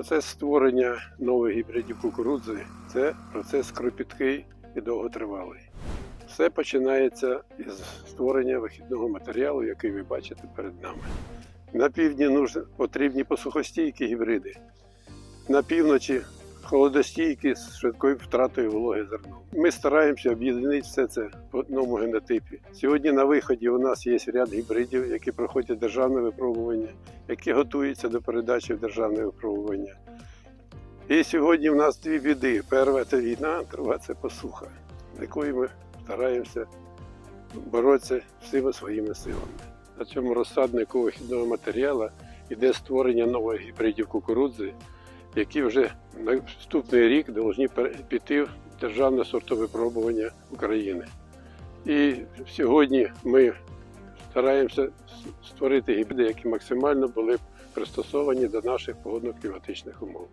Процес створення нових гібридів кукурудзи це процес кропіткий і довготривалий. Все починається із створення вихідного матеріалу, який ви бачите перед нами. На півдні потрібні посухостійкі гібриди, на півночі холодостійкі з швидкою втратою вологи зерном. Ми стараємося об'єднати все це в одному генотипі. Сьогодні на виході у нас є ряд гібридів, які проходять державне випробування, які готуються до передачі в державне випробування. І сьогодні в нас дві біди. Перша це війна, друга це посуха, з якою ми стараємося боротися всіма своїми силами. На цьому розсаднику вихідного матеріалу йде створення нових гібридів кукурудзи, які вже на наступний рік повинні піти в державне сортовипробування України. І сьогодні ми стараємося створити гібриди, які максимально були пристосовані до наших погодно-кліматичних умов.